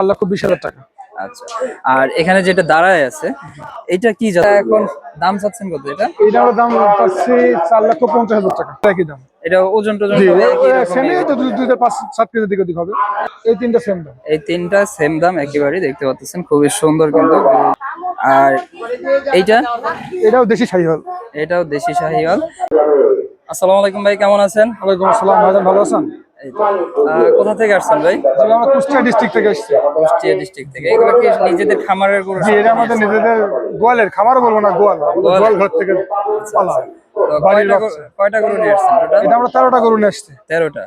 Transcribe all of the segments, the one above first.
চার লক্ষ বিশ হাজার টাকা। আচ্ছা। আর এখানে যেটা দাঁড়ায় আছে এটা কি এখন দাম চাচ্ছেন কত এটা? এটা দাম পাচ্ছি চার লক্ষ পঞ্চাশ হাজার টাকা। একই দাম। এটা ওজন টোজন দুইটা পাঁচ সাত কেজি দিকে দিক হবে। এই তিনটা সেম দাম। এই তিনটা সেম দাম একেবারেই দেখতে পাচ্ছেন খুবই সুন্দর কিন্তু। আর এইটা? এটাও দেশি শাহী হল এটাও দেশি শাহিওয়াল। আসসালামু আলাইকুম ভাই কেমন আছেন? ওয়ালাইকুম আসসালাম ভাইজান ভালো আছেন? কোথা থেকে আসছেন ভাই? আমরা কুষ্টিয়া ডিস্ট্রিক্ট থেকে এসেছি কুষ্টিয়া ডিস্ট্রিক্ট থেকে। এগুলো কি নিজেদের খামারের গরু? জি এটা আমাদের নিজেদের গোয়ালের খামারও বলব না গোয়াল। গোয়াল। ঘর থেকে পালা কয়টা গরু- নিয়ে আসছেন এটা আমরা তেরোটা গরু নিয়ে আসছি। তেরোটা।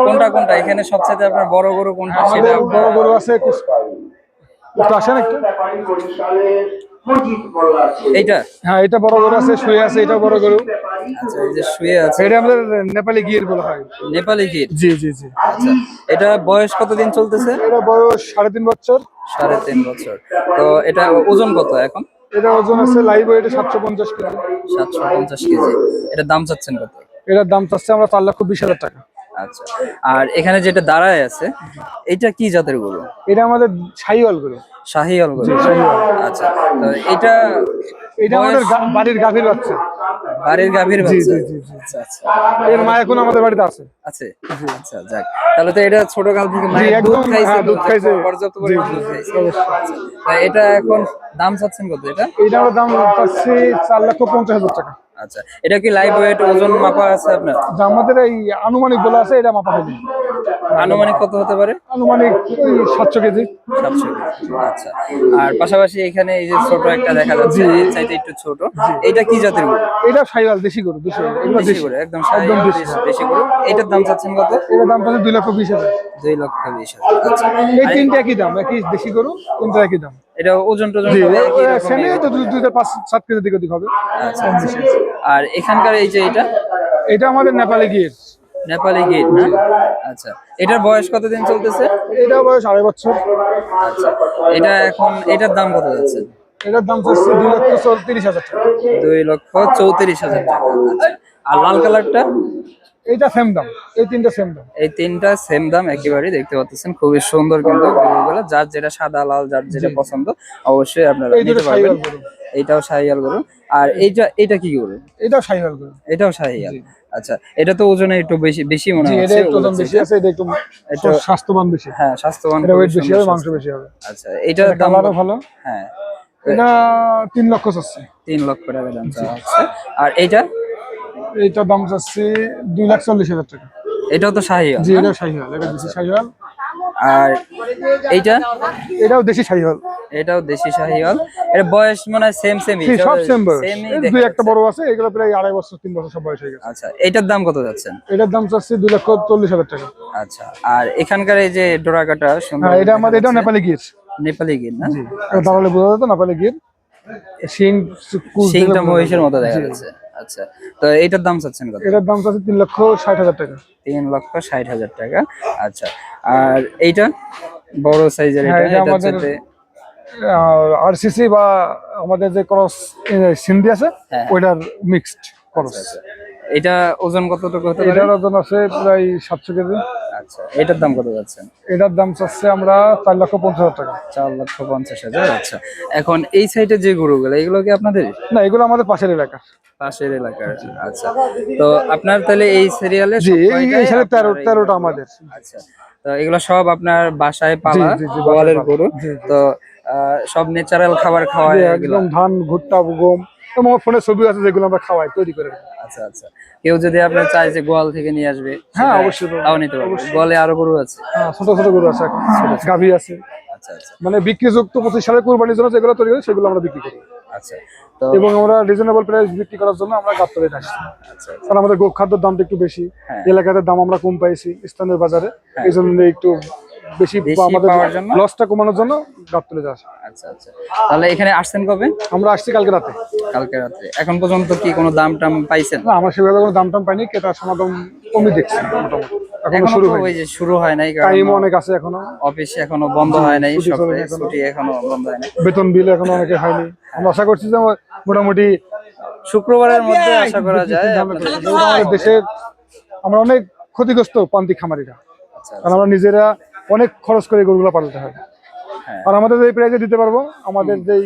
কোনটা কোনটা? এখানে সবচেয়ে আপনার বড় গরু কোনটা? সেটা বড় গরু আছে কুস- একটু আসেন একটু। এইটা? হ্যাঁ এটা বড় গরু আছে শুয়ে আছে এটা বড় গরু। আচ্ছা এই যে শুয়ে আছে। এটা আমাদের নেপালি গির বলা হয়। নেপালি গির? জি জি জি। আচ্ছা এটা বয়স কতদিন চলতেছে? এটা বয়স সাড়ে তিন বছর। সাড়ে তিন বছর। তো এটা ওজন কত এখন? এটা ওজন আছে লাইভ ওয়েটে সাতশো পঞ্চাশ কেজি। সাতশো পঞ্চাশ কেজি। এটার দাম চাচ্ছেন কত? এটার দাম চাচ্ছে আমরা চার লক্ষ বিশ হাজার টাকা। আচ্ছা। আর এখানে যেটা দাঁড়ায় আছে এটা কি জাতের গরু? এটা আমাদের ছাইওয়াল গরু। শাহিয়াল গরু। আচ্ছা তো এটা এটা আমাদের বাড়ির গাভীর বাচ্চা। বাড়ির গাভীর বাচ্চা। আচ্ছা আচ্ছা। এর মা এখন আমাদের বাড়িতে আছে। আছে? আচ্ছা যাক। তাহলে তো এটা ছোট কাল থেকে মায়ের দুধ খাইছে হ্যাঁ, দুধ খাইছে। পর্যাপ্ত পরিমাণ দুধ খাইছে। আচ্ছা, এটা এখন দাম চাচ্ছেন কত এটা? এটা আমরা দাম পাচ্ছি চার লক্ষ পঞ্চাশ হাজার টাকা। আচ্ছা এটা কি লাইভ ওয়েট ওজন মাপা আছে আপনার? আমাদের এই আনুমানিক বলা আছে এটা মাপা হয়নি। আনুমানিক কত হতে পারে? আনুমানিক সাতশো কেজি। সাতশো কেজি। আচ্ছা। আর পাশাপাশি এখানে এই যে ছোট একটা দেখা যাচ্ছে চাইতে একটু ছোট। এটা কি জাতের গরু? এটা সাইওয়াল দেশি গরু দেশি। এগুলো দেশি গরু একদম একদম দেশি। গরু। এটার দাম চাচ্ছেন কত? এটার দাম পাচ্ছে দুই লক্ষ বিশ হাজার। দুই লক্ষ বিশ হাজার আচ্ছা। এই তিনটা একই দাম একই দেশি গরু তিনটা একই দাম। এটা ওজন টোজন সাত কেজি দিকে হবে। আচ্ছা আচ্ছা। আর এখানকার এই যে এটা? এটা আমাদের নেপালি গির। নেপালি গেট না? আচ্ছা। এটার বয়স কতদিন চলতেছে? এটা বয়স আড়াই বছর। আচ্ছা। এটা এখন এটার দাম কত যাচ্ছে? এটার দাম চাচ্ছে দুই লক্ষ চৌত্রিশ হাজার টাকা। দুই লক্ষ চৌত্রিশ হাজার টাকা। আচ্ছা। আর লাল কালারটা? এইটা সেম দাম। এই তিনটা সেম দাম। এই তিনটা সেম দাম একেবারেই দেখতে পাচ্ছেন খুবই সুন্দর কিন্তু গরুগুলো। যার যেটা সাদা লাল যার যেটা পছন্দ অবশ্যই আপনারা নিতে পারবেন। এইটাও শাহিয়াল গরু। আর এইটা এটা কি গরু? এটাও সাইওয়াল গরু। এটাও শাহিয়াল আচ্ছা এটা তো ওজনে একটু বেশি বেশি মনে জি এটা ওজন বেশি আছে এটা একটু এটা- স্বাস্থ্যবান বেশি। হ্যাঁ স্বাস্থ্যবান এটা ওয়েট বেশি হবে মাংস বেশি হবে। আচ্ছা এটার দাম ভালো। হ্যাঁ। এটা তিন লক্ষ চাচ্ছে। তিন লক্ষ টাকা দাম চাওয়া আর এইটা? এইটার দাম চাচ্ছে দুই লাখ চল্লিশ হাজার টাকা। এটাও তো শাহিয়াল জি এটা শাহিওয়াল এটা দেশি শাহিওয়াল আর এইটা? এটাও দেশি শাহিওয়াল এটাও দেশি শাহিয়াল এর বয়স মনে সেম সেমই সব সেম বয়স দুই একটা বড় আছে এগুলো প্রায় আড়াই বছর তিন বছর সব বয়স হয়ে গেছে। আচ্ছা এটার দাম কত যাচ্ছেন? এটার দাম চাচ্ছে দুই লক্ষ চল্লিশ হাজার টাকা। আচ্ছা আর এখানকার এই যে ডোরাকাটা সুন্দর হ্যাঁ এটা আমাদের এটাও নেপালি গির। নেপালি গির না? এটা দাঁড়ালে বোঝা যেত নেপালি গির। কুচ সিংটা মহিষের মতো দেখা যাচ্ছে। আচ্ছা তো এটার দাম চাচ্ছেন কত? এটার দাম চাচ্ছে তিন লক্ষ ষাট হাজার টাকা। তিন লক্ষ ষাট হাজার টাকা আচ্ছা। আর এইটা? বড় সাইজের হ্যাঁ, এটা আমাদের- আরসিসি বা আমাদের যে ক্রস সিন্ধি আছে হ্যাঁ। ওইটার মিক্সড ক্রস। এটা ওজন কতটুকু হতে পারে? এটার ওজন আছে প্রায় সাতশো কেজি। আচ্ছা এটার দাম কত যাচ্ছেন এটার দাম চাচ্ছে আমরা চার লক্ষ পঞ্চাশ হাজার টাকা। চার লক্ষ পঞ্চাশ হাজার আচ্ছা। এখন এই সাইডে যে গরুগুলো এগুলো কি আপনাদের? না এগুলো আমাদের পাশের এলাকা পাশের এলাকার আচ্ছা। তো আপনার তাহলে এই সিরিয়ালে তেরো তেরোটা আমাদের। আচ্ছা। তো এগুলো সব আপনার বাসায় পালা গোয়ালের গরু। তো সব ন্যাচারাল খাবার খাওয়ায় যে এগুলো। একদম ধান ভুট্টা গম। এবং আমার ফোনে ছবি আছে যেগুলো আমরা খাওয়াই তৈরি করে আচ্ছা আচ্ছা। কেউ যদি আপনার চায় যে গোয়াল থেকে নিয়ে আসবে হ্যাঁ, অবশ্যই। তাও নিতে পারবে। গোয়ালে আরও গরু আছে? হ্যাঁ, ছোট ছোট গরু আছে গাভী আছে। আচ্ছা আচ্ছা। মানে বিক্রিযুক্ত পঁচিশ সালের কোরবানির জন্য যেগুলো তৈরি হয় সেগুলো আমরা বিক্রি করি। আচ্ছা এবং আমরা রিজনেবল প্রাইস বিক্রি করার জন্য আমরা গাবতলে আসছি আচ্ছা কারণ আমাদের গোখাদ্যের দামটা একটু বেশি। হ্যাঁ। এলাকাতে দাম আমরা কম পাইছি স্থানীয় বাজারে। এই জন্য একটু বেশি আমাদের লসটা কমানোর জন্য গাবতলে আসে আচ্ছা আচ্ছা। তাহলে এখানে আসছেন কবে? আমরা আসছি কালকে রাতে। কালকে রাত্রে এখন পর্যন্ত কি কোনো দাম টাম পাইছেন? না আমরা সেভাবে কোনো দাম টাম পাইনি ক্রেতার সমাগম কমই দেখছি মোটামুটি। এখনও এখনও শুরু ওই যে শুরু হয় নাই টাইম অনেক আছে এখনও। অফিস এখনও বন্ধ হয় নাই ছুটি এখনও। বন্ধ হয় নাই। বেতন বিল এখনও অনেকে হয়নি। আমরা আশা করছি যে মোটামুটি শুক্রবারের মধ্যে আশা করা যায় আমরা অনেক ক্ষতিগ্রস্ত প্রান্তিক খামারিরা। আচ্ছা কারণ আমরা নিজেরা অনেক খরচ করে গরুগুলো পালতে হয়। হ্যাঁ। আর আমাদের এই প্রাইজে দিতে পারব আমাদের যেই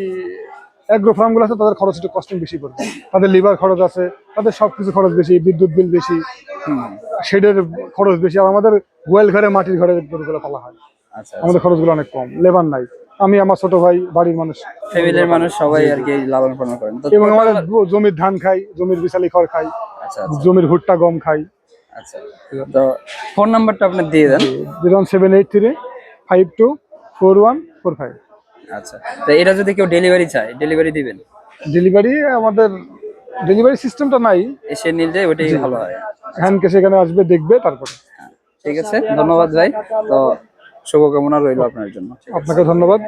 অ্যাগ্রো ফার্মগুলো আছে তাদের খরচ একটু কস্টিং বেশি পড়বে তাদের লিভার খরচ আছে তাদের সবকিছু খরচ বেশি বিদ্যুৎ বিল বেশি শেডের খরচ বেশি আর আমাদের গোয়েল ঘরে মাটির ঘরে গরুগুলো পালা হয়। আচ্ছা আমাদের খরচগুলো অনেক কম লেবার নাই। আমি আমার ছোট ভাই বাড়ির মানুষ। ফ্যামিলির মানুষ সবাই আর কি লালন পালন করেন। এবং আমাদের জমির ধান খাই জমির বিশালি খড় খাই আচ্ছা আচ্ছা। জমির ভুট্টা গম খাই। আচ্ছা তো ফোন নাম্বারটা আপনি দিয়ে দেন। Zero seven eight three five two four one four five. আচ্ছা তো এটা যদি কেউ ডেলিভারি চায় ডেলিভারি দিবেন? ডেলিভারি আমাদের ডেলিভারি সিস্টেমটা নাই। এসে নিলে ওটাই ভালো হয়। হ্যান্ড ক্যাশ এখানে আসবে দেখবে তারপরে। ঠিক আছে ধন্যবাদ ভাই। তো শুভকামনা রইল আপনার জন্য। আপনাকে ধন্যবাদ।